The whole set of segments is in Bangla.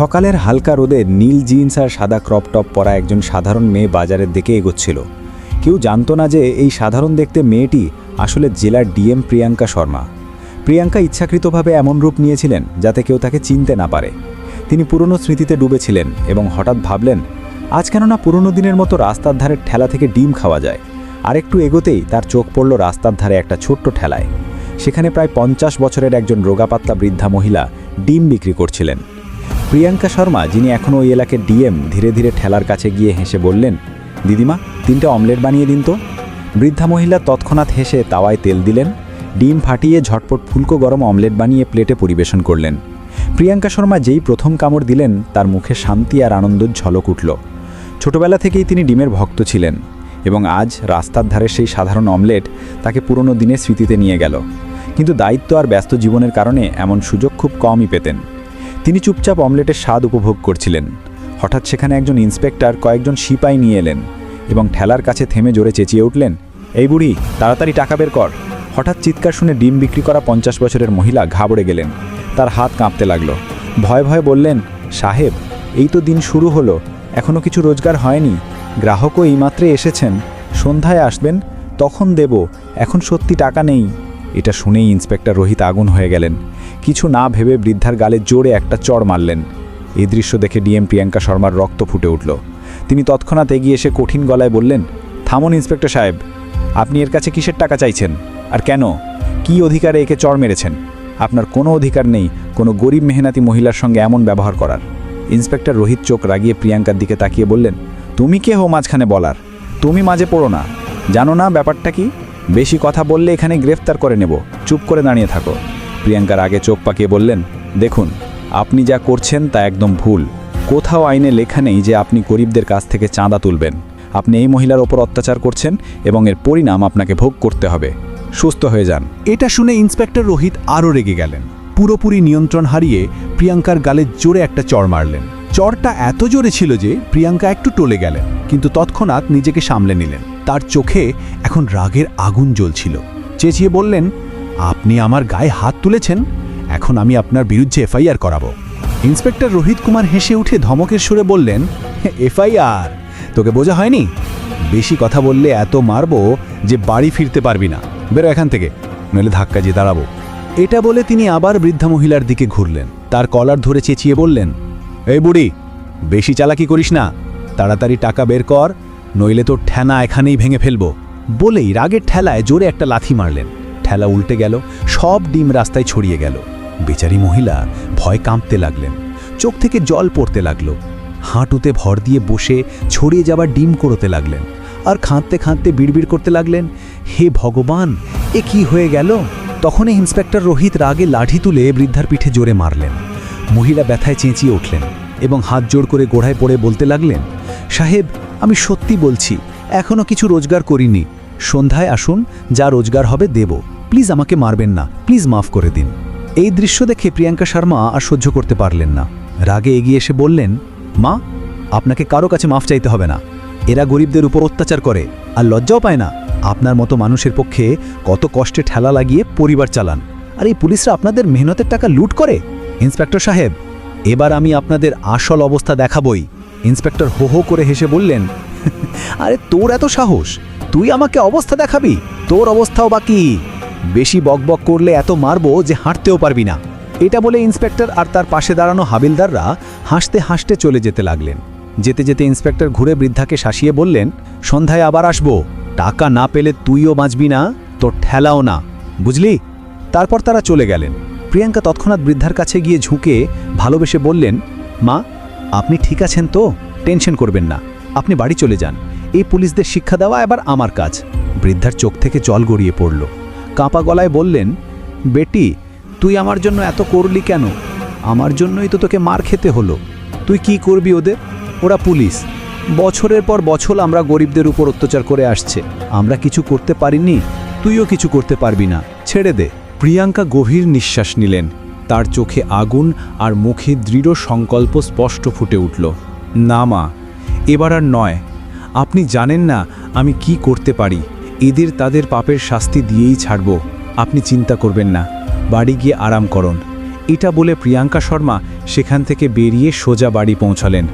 সকালের হালকা রোদে নীল জিন্স আর সাদা ক্রপ টপ পরা একজন সাধারণ মেয়ে বাজারের দিকে এগোচ্ছিল। কেউ জানতো না যে এই সাধারণ দেখতে মেয়েটি আসলে জেলার ডিএম প্রিয়াঙ্কা শর্মা। প্রিয়াঙ্কা ইচ্ছাকৃতভাবে এমন রূপ নিয়েছিলেন যাতে কেউ তাকে চিনতে না পারে। তিনি পুরনো স্মৃতিতে ডুবেছিলেন এবং হঠাৎ ভাবলেন, আজ কেননা পুরনো দিনের মতো রাস্তার ধারের ঠেলা থেকে ডিম খাওয়া যায়? আরেকটু এগোতেই তার চোখ পড়ল রাস্তার ধারে একটা ছোট্ট ঠেলায়। সেখানে প্রায় পঞ্চাশ বছরের একজন রোগাপাতলা বৃদ্ধা মহিলা ডিম বিক্রি করছিলেন। প্রিয়াঙ্কা শর্মা, যিনি এখনও ওই এলাকার ডিএম, ধীরে ধীরে ঠেলার কাছে গিয়ে হেসে বললেন, দিদিমা, তিনটে অমলেট বানিয়ে দিন তো। বৃদ্ধা মহিলা তৎক্ষণাৎ হেসে তাওয়ায় তেল দিলেন, ডিম ফাটিয়ে ঝটপট ফুলকো গরম অমলেট বানিয়ে প্লেটে পরিবেশন করলেন। প্রিয়াঙ্কা শর্মা যেই প্রথম কামড় দিলেন, তার মুখে শান্তি আর আনন্দের ঝলক উঠল। ছোটবেলা থেকেই তিনি ডিমের ভক্ত ছিলেন এবং আজ রাস্তার ধারে সেই সাধারণ অমলেট তাকে পুরনো দিনের স্মৃতিতে নিয়ে গেল। কিন্তু দায়িত্ব আর ব্যস্ত জীবনের কারণে এমন সুযোগ খুব কমই পেতেন। তিনি চুপচাপ অমলেটের স্বাদ উপভোগ করছিলেন। হঠাৎ সেখানে একজন ইন্সপেক্টর কয়েকজন সিপাই নিয়ে এলেন এবং ঠেলার কাছে থেমে জোরে চেঁচিয়ে উঠলেন, এই বুড়ি, তাড়াতাড়ি টাকা বের কর। হঠাৎ চিৎকার শুনে ডিম বিক্রি করা পঞ্চাশ বছরের মহিলা ঘাবড়ে গেলেন। তার হাত কাঁপতে লাগল। ভয় ভয় বললেন, সাহেব, এই তো দিন শুরু হলো এখনও কিছু রোজগার হয়নি। গ্রাহকও এইমাত্রে এসেছেন, সন্ধ্যায় আসবেন, তখন দেব, এখন সত্যি টাকা নেই। এটা শুনেই ইন্সপেক্টর রোহিত আগুন হয়ে গেলেন। কিছু না ভেবে বৃদ্ধার গালে জোরে একটা চড় মারলেন। এই দৃশ্য দেখে ডিএম প্রিয়াঙ্কা শর্মার রক্ত ফুটে উঠল। তিনি তৎক্ষণাৎ এগিয়ে এসে কঠিন গলায় বললেন, থামুন, ইন্সপেক্টর সাহেব। আপনি এর কাছে কিসের টাকা চাইছেন? আর কেন? কি অধিকারে একে চড় মেরেছেন? আপনার কোনো অধিকার নেই, কোনো গরিব মেহনাতি মহিলার সঙ্গে এমন ব্যবহার করার। ইন্সপেক্টর রোহিত চোখ রাগিয়ে প্রিয়াঙ্কার দিকে তাকিয়ে বললেন, তুমি কে হো মাঝখানে বলার? তুমি মাঝে পড়ো না। জানো না ব্যাপারটা কি? বেশি কথা বললে এখানে গ্রেফতার করে নেব। চুপ করে দাঁড়িয়ে থাকো। প্রিয়াঙ্কার আগে চোখ পাকিয়ে বললেন, দেখুন, আপনি যা করছেন তা একদম ভুল। কোথাও আইনে লেখা নেই যে আপনি গরিবদের কাছ থেকে চাঁদা তুলবেন। আপনি এই মহিলার ওপর অত্যাচার করছেন এবং এর পরিণাম আপনাকে ভোগ করতে হবে। সুস্থ হয়ে যান। এটা শুনে ইন্সপেক্টর রোহিত আরও রেগে গেলেন। পুরোপুরি নিয়ন্ত্রণ হারিয়ে প্রিয়াঙ্কার গালে জোরে একটা চড় মারলেন। চড়টা এত জোরে ছিল যে প্রিয়াঙ্কা একটু টলে গেলেন, কিন্তু তৎক্ষণাৎ নিজেকে সামলে নিলেন। তার চোখে এখন রাগের আগুন জ্বলছিল। চেঁচিয়ে বললেন আপনি আমার গায়ে হাত তুলেছেন? এখন আমি আপনার বিরুদ্ধে এফআইআর করাবো। ইন্সপেক্টর রোহিত কুমার হেসে উঠে ধমকের সুরে বললেন, এফআইআর? তোকে বোঝা হয়নি? বেশি কথা বললে এত মারবো যে বাড়ি ফিরতে পারবি না। বেরো এখান থেকে, নইলে ধাক্কা দিয়ে দাঁড়াবো। এটা বলে তিনি আবার বৃদ্ধা মহিলার দিকে ঘুরলেন। তার কলার ধরে চেঁচিয়ে বললেন, এই বুড়ি, বেশি চালাকি করিস না। তাড়াতাড়ি টাকা বের কর, নইলে তোর ঠেনা এখানেই ভেঙে ফেলব। বলেই রাগের ঠেলায় জোরে একটা লাথি মারলেন। ঠেলা উল্টে গেল, সব ডিম রাস্তায় ছড়িয়ে গেল। বেচারি মহিলা ভয় কাঁপতে লাগলেন, চোখ থেকে জল পড়তে লাগল, হাঁটুতে ভর দিয়ে বসে ছড়িয়ে যাবার ডিম করতে লাগলেন আর খাঁততে খাঁততে বিড়বিড় করতে লাগলেন, হে ভগবান, এ কি হয়ে গেল? তখনই ইন্সপেক্টর রোহিত রাগে লাঠি তুলে বৃদ্ধার পিঠে জোরে মারলেন। মহিলা ব্যথায় চেঁচিয়ে উঠলেন এবং হাত জোড় করে গোড়ায় পড়ে বলতে লাগলেন, সাহেব, আমি সত্যি বলছি এখনও কিছু রোজগার করিনি। সন্ধ্যায় আসুন, যা রোজগার হবে দেব। প্লিজ আমাকে মারবেন না। প্লিজ মাফ করে দিন। এই দৃশ্য দেখে প্রিয়াঙ্কা শর্মা আর সহ্য করতে পারলেন না। রাগে এগিয়ে এসে বললেন, মা, আপনাকে কারও কাছে মাফ চাইতে হবে না। এরা গরিবদের উপর অত্যাচার করে আর লজ্জাও পায় না। আপনার মতো মানুষের পক্ষে কত কষ্টে ঠেলা লাগিয়ে পরিবার চালান। আর এই পুলিশরা আপনাদের মেহনতের টাকা লুট করে? ইন্সপেক্টর সাহেব, এবার আমি আপনাদের আসল অবস্থা দেখাবই। ইন্সপেক্টর হো হো করে হেসে বললেন, আরে তোর এত সাহস? তুই আমাকে অবস্থা দেখাবি? তোর অবস্থাও বাকি বেশি বকবক করলে এত মারবো যে হাঁটতেও পারবি না। এটা বলে ইন্সপেক্টর আর তার পাশে দাঁড়ানো হাবিলদাররা হাসতে হাসতে চলে যেতে লাগলেন। যেতে যেতে ইন্সপেক্টর ঘুরে বৃদ্ধাকে শাসিয়ে বললেন, সন্ধ্যায় আবার আসব। টাকা না পেলে তুইও বাঁচবি না, তোর ঠেলাও না। বুঝলি? তারপর তারা চলে গেলেন। প্রিয়াঙ্কা তৎক্ষণাৎ বৃদ্ধার কাছে গিয়ে ঝুঁকে ভালোবেসে বললেন, মা, আপনি ঠিক আছেন তো? টেনশন করবেন না। আপনি বাড়ি চলে যান। এই পুলিশদের শিক্ষা দেওয়া এবার আমার কাজ। বৃদ্ধার চোখ থেকে জল গড়িয়ে পড়ল। কাঁপা গলায় বললেন, বেটি, তুই আমার জন্য এত করলি কেন? আমার জন্যই তো তোকে মার খেতে হলো। তুই কি করবি ওদের? ওরা পুলিশ। বছরের পর বছর আমরা গরিবদের উপর অত্যাচার করে আসছে। আমরা কিছু করতে পারিনি, তুইও কিছু করতে পারবি না। ছেড়ে দে। প্রিয়াঙ্কা গভীর নিঃশ্বাস নিলেন। তার চোখে আগুন আর মুখে দৃঢ় সংকল্প স্পষ্ট ফুটে উঠল। না মা, এবার আর নয়। আপনি জানেন না আমি কি করতে পারি। এদের তাদের পাপের শাস্তি দিয়েই ছাড়ব। আপনি চিন্তা করবেন না। বাড়ি গিয়ে আরাম করুন। এটা বলে প্রিয়াঙ্কা শর্মা সেখান থেকে বেরিয়ে সোজা বাড়ি পৌঁছলেন।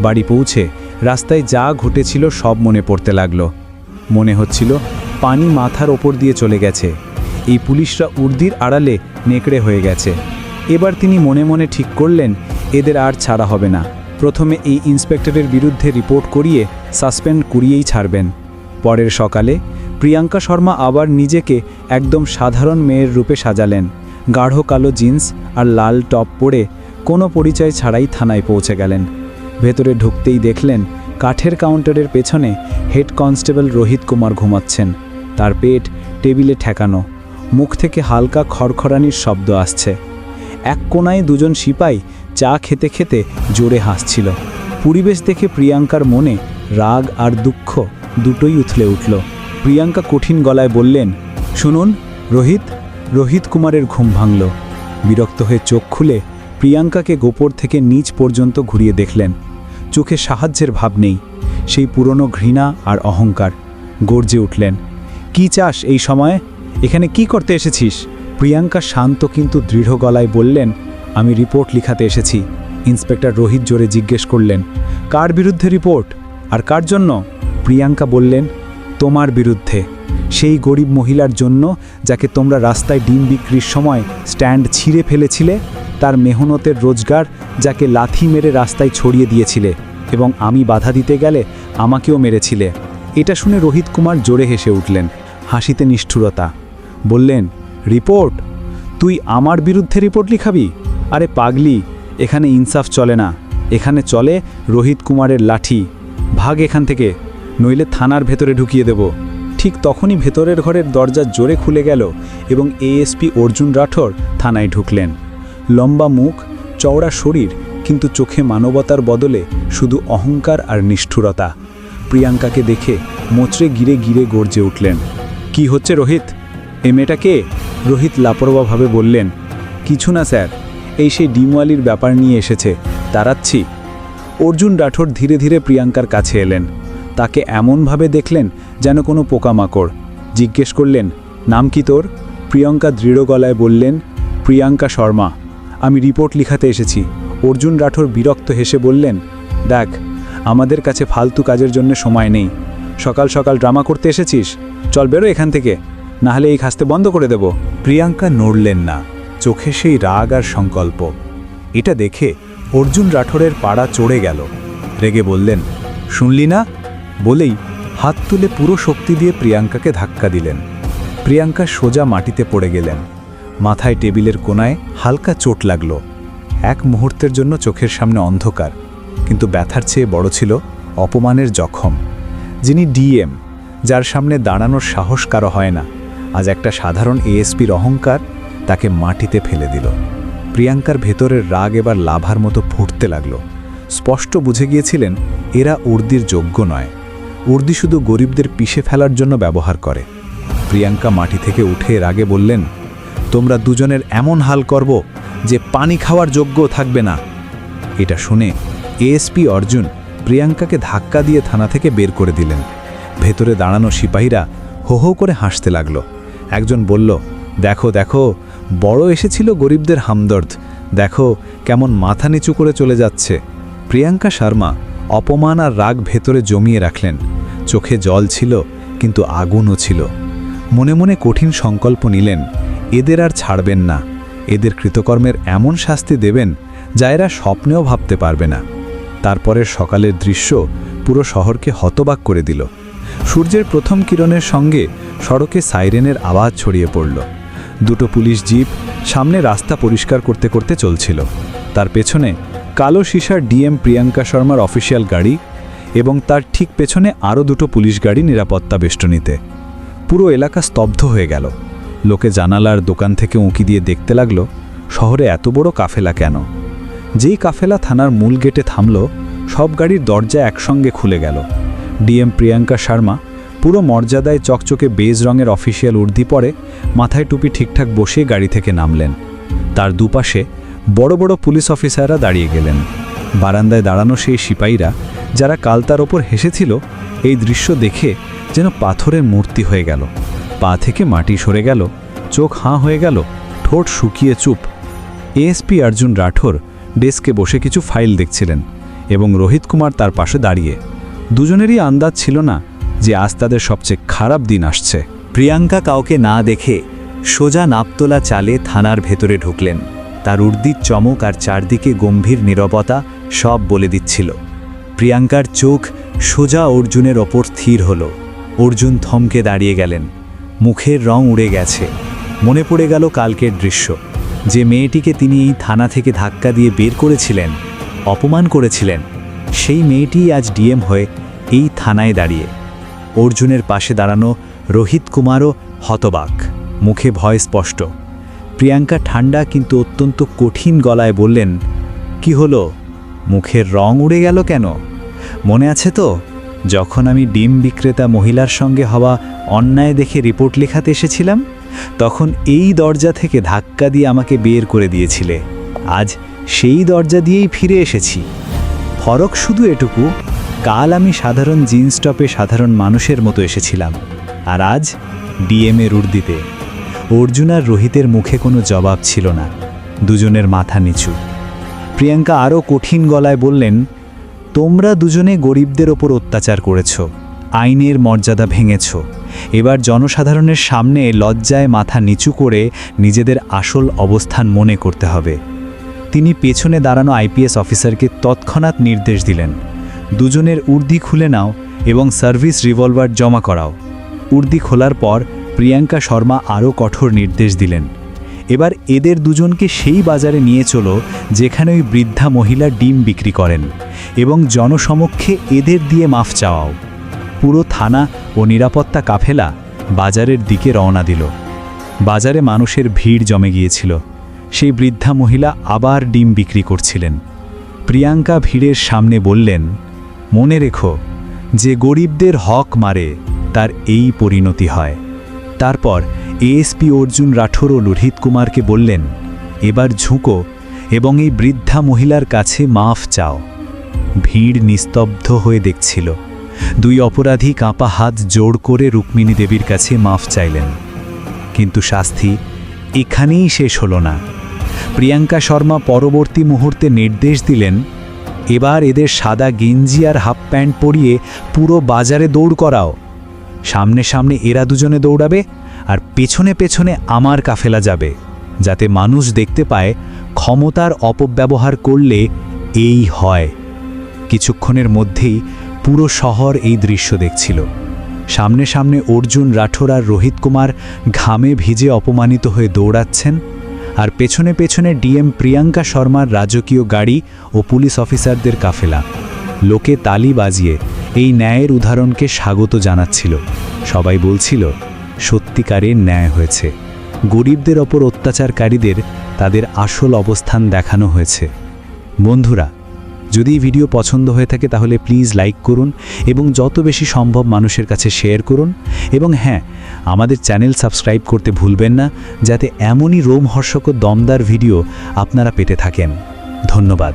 বাড়ি পৌঁছে রাস্তায় যা ঘটেছিল সব মনে পড়তে লাগল। মনে হচ্ছিল পানি মাথার ওপর দিয়ে চলে গেছে। এই পুলিশরা উর্দির আড়ালে নেকড়ে হয়ে গেছে। এবার তিনি মনে মনে ঠিক করলেন, এদের আর ছাড়া হবে না। প্রথমে এই ইন্সপেক্টরের বিরুদ্ধে রিপোর্ট করিয়ে সাসপেন্ড করিয়েই ছাড়বেন। পরের সকালে প্রিয়াঙ্কা শর্মা আবার নিজেকে একদম সাধারণ মেয়ের রূপে সাজালেন। গাঢ় কালো জিন্স আর লাল টপ পরে কোনো পরিচয় ছাড়াই থানায় পৌঁছে গেলেন। ভেতরে ঢুকতেই দেখলেন কাঠের কাউন্টারের পেছনে হেড কনস্টেবল রোহিত কুমার ঘুমাচ্ছেন। তার পেট টেবিলে ঠেকানো। মুখ থেকে হালকা খড়খড়ানির শব্দ আসছে। এক কোনায় দুজন সিপাই চা খেতে খেতে জোরে হাসছিল। পরিবেশ দেখে প্রিয়াঙ্কার মনে রাগ আর দুঃখ দুটোই উথলে উঠল। প্রিয়াঙ্কা কঠিন গলায় বললেন, শুনুন, রোহিত রোহিত কুমারের ঘুম ভাঙল। বিরক্ত হয়ে চোখ খুলে প্রিয়াঙ্কাকে গোপর থেকে নিচ পর্যন্ত ঘুরিয়ে দেখলেন। চোখে সাহায্যের ভাব নেই। সেই পুরনো ঘৃণা আর অহংকার। গর্জে উঠলেন, কি চাস এই সময়ে? এখানে কি করতে এসেছিস? প্রিয়াঙ্কা শান্ত কিন্তু দৃঢ় গলায় বললেন, আমি রিপোর্ট লিখাতে এসেছি। ইন্সপেক্টর রোহিত জোরে জিজ্ঞেস করলেন, কার বিরুদ্ধে রিপোর্ট? আর কার জন্য? প্রিয়াঙ্কা বললেন তোমার বিরুদ্ধে। সেই গরিব মহিলার জন্য যাকে তোমরা রাস্তায় ডিম বিক্রির সময় স্ট্যান্ড ছিঁড়ে ফেলেছিলে, তার মেহনতের রোজগার যাকে লাথি মেরে রাস্তায় ছড়িয়ে দিয়েছিলে এবং আমি বাধা দিতে গেলে আমাকেও মেরেছিলে। এটা শুনে রোহিত কুমার জোরে হেসে উঠলেন, হাসিতে নিষ্ঠুরতা। বললেন, রিপোর্ট? তুই আমার বিরুদ্ধে রিপোর্ট লিখাবি? আরে পাগলি, এখানে ইনসাফ চলে না। এখানে চলে রোহিত কুমারের লাঠি। ভাগ এখান থেকে। নইলে থানার ভেতরে ঢুকিয়ে দেব। ঠিক তখনই ভেতরের ঘরের দরজা জোরে খুলে গেল এবং এএসপি অর্জুন রাঠোর থানায় ঢুকলেন। লম্বা মুখ, চওড়া শরীর, কিন্তু চোখে মানবতার বদলে শুধু অহংকার আর নিষ্ঠুরতা। প্রিয়াঙ্কাকে দেখে মোচড়ে গিরে গিরে গর্জে উঠলেন। কি হচ্ছে রোহিত? এ মেয়েটা কে? রোহিত লাপরোয়াভাবে বললেন, কিছু না স্যার, এই সেই ডিমওয়ালির ব্যাপার নিয়ে এসেছে, তাড়াচ্ছি। অর্জুন রাঠোর ধীরে ধীরে প্রিয়াঙ্কার কাছে এলেন। তাকে এমনভাবে দেখলেন যেন কোনো পোকামাকড়। জিজ্ঞেস করলেন, নাম কি তোর? প্রিয়ঙ্কা দৃঢ় গলায় বললেন, প্রিয়াঙ্কা শর্মা। আমি রিপোর্ট লিখাতে এসেছি। অর্জুন রাঠোর বিরক্ত হেসে বললেন, দেখ, আমাদের কাছে ফালতু কাজের জন্য সময় নেই। সকাল সকাল ড্রামা করতে এসেছিস? চল বেরো এখান থেকে। নাহলে এই খাসতে বন্ধ করে দেব। প্রিয়াঙ্কা নড়লেন না। চোখে সেই রাগ আর সংকল্প। এটা দেখে অর্জুন রাঠোরের পাড়া চড়ে গেল। রেগে বললেন, শুনলি না? বলেই হাত তুলে পুরো শক্তি দিয়ে প্রিয়াঙ্কাকে ধাক্কা দিলেন। প্রিয়াঙ্কা সোজা মাটিতে পড়ে গেলেন। মাথায় টেবিলের কোনায় হালকা চোট লাগল। এক মুহূর্তের জন্য চোখের সামনে অন্ধকার, কিন্তু ব্যথার চেয়ে বড় ছিল অপমানের জখম। যিনি ডিএম, যার সামনে দাঁড়ানোর সাহস কারও হয় না, আজ একটা সাধারণ এএসপির অহংকার তাকে মাটিতে ফেলে দিল। প্রিয়াঙ্কার ভেতরের রাগ এবার লাভার মতো ফুটতে লাগল। স্পষ্ট বুঝে গিয়েছিলেন, এরা উর্দির যোগ্য নয়। উর্দি শুধু গরিবদের পিষে ফেলার জন্য ব্যবহার করে। প্রিয়াঙ্কা মাটি থেকে উঠে এর আগে বললেন, তোমরা দুজনের এমন হাল করব যে পানি খাওয়ার যোগ্য থাকবে না। এটা শুনে এএসপি অর্জুন প্রিয়াঙ্কাকে ধাক্কা দিয়ে থানা থেকে বের করে দিলেন। ভেতরে দাঁড়ানো সিপাহীরা হো হো করে হাসতে লাগল। একজন বলল, দেখো দেখো, বড় এসেছিল গরিবদের হামদর্দ। দেখো কেমন মাথা নিচু করে চলে যাচ্ছে। প্রিয়াঙ্কা শর্মা অপমান আর রাগ ভেতরে জমিয়ে রাখলেন। চোখে জল ছিল, কিন্তু আগুনও ছিল। মনে মনে কঠিন সংকল্প নিলেন, এদের আর ছাড়বেন না, এদের কৃতকর্মের এমন শাস্তি দেবেন, যা এরা স্বপ্নেও ভাবতে পারবে না। তারপরের সকালের দৃশ্য পুরো শহরকে হতবাক করে দিল। সূর্যের প্রথম কিরণের সঙ্গে সড়কে সাইরেনের আওয়াজ ছড়িয়ে পড়ল। দুটো পুলিশ জিপ সামনে রাস্তা পরিষ্কার করতে করতে চলছিল। তার পেছনে কালো সিসার ডিএম প্রিয়াঙ্কা শর্মার অফিসিয়াল গাড়ি এবং তার ঠিক পেছনে আরও দুটো পুলিশ গাড়ি নিরাপত্তা বেষ্টনীতে। পুরো এলাকা স্তব্ধ হয়ে গেল। লোকে জানালার দোকান থেকে উঁকি দিয়ে দেখতে লাগল, শহরে এত বড় কাফেলা কেন? যেই কাফেলা থানার মূল গেটে থামল, সব গাড়ির দরজা একসঙ্গে খুলে গেল। ডিএম প্রিয়াঙ্কা শর্মা পুরো মর্যাদায় চকচকে বেজ রঙের অফিসিয়াল উর্দি পরে মাথায় টুপি ঠিকঠাক বসে গাড়ি থেকে নামলেন। তার দুপাশে বড় বড় পুলিশ অফিসাররা দাঁড়িয়ে গেলেন। বারান্দায় দাঁড়ানো সেই সিপাহীরা যারা কাল তার ওপর হেসেছিল, এই দৃশ্য দেখে যেন পাথরের মূর্তি হয়ে গেল। পা থেকে মাটি সরে গেল, চোখ হাঁ হয়ে গেল, ঠোঁট শুকিয়ে চুপ। এএসপি অর্জুন রাঠোর ডেস্কে বসে কিছু ফাইল দেখছিলেন এবং রোহিত কুমার তার পাশে দাঁড়িয়ে। দুজনেরই আন্দাজ ছিল না যে আজ তাদের সবচেয়ে খারাপ দিন আসছে। প্রিয়াঙ্কা কাউকে না দেখে সোজা নাপতোলা চালে থানার ভেতরে ঢুকলেন। তার উর্দির চমক আর চারদিকে গম্ভীর নীরবতা সব বলে দিচ্ছিল। প্রিয়াঙ্কার চোখ সোজা অর্জুনের ওপর স্থির হল। অর্জুন থমকে দাঁড়িয়ে গেলেন। মুখের রং উড়ে গেছে। মনে পড়ে গেল কালকের দৃশ্য। যে মেয়েটিকে তিনি এই থানা থেকে ধাক্কা দিয়ে বের করেছিলেন, অপমান করেছিলেন, সেই মেয়েটি আজ ডিএম হয়ে এই থানায় দাঁড়িয়ে। অর্জুনের পাশে দাঁড়ানো রোহিত কুমারও হতবাক। মুখে ভয় স্পষ্ট। প্রিয়াঙ্কা ঠান্ডা কিন্তু অত্যন্ত কঠিন গলায় বললেন, কি হলো? মুখের রং উড়ে গেল কেন? মনে আছে তো, যখন আমি ডিম বিক্রেতা মহিলার সঙ্গে হওয়া অন্যায় দেখে রিপোর্ট লেখাতে এসেছিলাম, তখন এই দরজা থেকে ধাক্কা দিয়ে আমাকে বের করে দিয়েছিলে। আজ সেই দরজা দিয়েই ফিরে এসেছি। ফরক শুধু এটুকু, কাল আমি সাধারণ জিন্স টপে সাধারণ মানুষের মতো এসেছিলাম, আর আজ ডিএমের উর্দিতে। অর্জুন আর রোহিতের মুখে কোনো জবাব ছিল না। দুজনের মাথা নিচু। প্রিয়াঙ্কা আরও কঠিন গলায় বললেন, তোমরা দুজনে গরিবদের ওপর অত্যাচার করেছ, আইনের মর্যাদা ভেঙেছ। এবার জনসাধারণের সামনে লজ্জায় মাথা নিচু করে নিজেদের আসল অবস্থান মনে করতে হবে। তিনি পেছনে দাঁড়ানো আইপিএস অফিসারকে তৎক্ষণাৎ নির্দেশ দিলেন, দুজনের উর্দি খুলে নাও এবং সার্ভিস রিভলভার জমা করাও। উর্দি খোলার পর প্রিয়াঙ্কা শর্মা আরও কঠোর নির্দেশ দিলেন এবার এদের দুজনকে সেই বাজারে নিয়ে চলো, যেখানে ওই বৃদ্ধা মহিলা ডিম বিক্রি করেন এবং জনসমক্ষে এদের দিয়ে মাফ চাওয়াও। পুরো থানা ও নিরাপত্তা কাফেলা বাজারের দিকে রওনা দিল। বাজারে মানুষের ভিড় জমে গিয়েছিল। সেই বৃদ্ধা মহিলা আবার ডিম বিক্রি করছিলেন। প্রিয়াঙ্কা ভিড়ের সামনে বললেন, মনে রেখো, যে গরিবদের হক মারে, তার এই পরিণতি হয়। তারপর এএসপি অর্জুন রাঠোর ও লোহিত কুমারকে বললেন, এবার ঝুঁকো এবং এই বৃদ্ধা মহিলার কাছে মাফ চাও। ভিড় নিস্তব্ধ হয়ে দেখছিল। দুই অপরাধী কাঁপা হাত জোর করে রুক্মিণী দেবীর কাছে মাফ চাইলেন। কিন্তু শাস্তি এখানেই শেষ হল না। প্রিয়াঙ্কা শর্মা পরবর্তী মুহূর্তে নির্দেশ দিলেন, এবার এদের সাদা গেঞ্জি আর হাফ প্যান্ট পরিয়ে পুরো বাজারে দৌড় করাও। সামনে সামনে এরা দুজনে দৌড়াবে আর পেছনে পেছনে আমার কাফেলা যাবে, যাতে মানুষ দেখতে পায় ক্ষমতার অপব্যবহার করলে এই হয়। কিছুক্ষণের মধ্যেই পুরো শহর এই দৃশ্য দেখছিল। সামনে সামনে অর্জুন, রাঠোর আর রোহিত কুমার ঘামে ভিজে অপমানিত হয়ে দৌড়াচ্ছেন আর পেছনে পেছনে ডিএম প্রিয়াঙ্কা শর্মার রাজকীয় গাড়ি ও পুলিশ অফিসারদের কাফেলা। লোকে তালি বাজিয়ে এই ন্যায়ের উদাহরণকে স্বাগত জানাচ্ছিল। সবাই বলছিল সত্যিকারের ন্যায় হয়েছে। গরিবদের ওপর অত্যাচারকারীদের তাদের আসল অবস্থান দেখানো হয়েছে। বন্ধুরা, যদি ভিডিও পছন্দ হয়ে থাকে তাহলে প্লিজ লাইক করুন এবং যত বেশি সম্ভব মানুষের কাছে শেয়ার করুন। এবং হ্যাঁ আমাদের চ্যানেল সাবস্ক্রাইব করতে ভুলবেন না, যাতে এমনই রোমহর্ষক দমদার ভিডিও আপনারা পেতে থাকেন। ধন্যবাদ।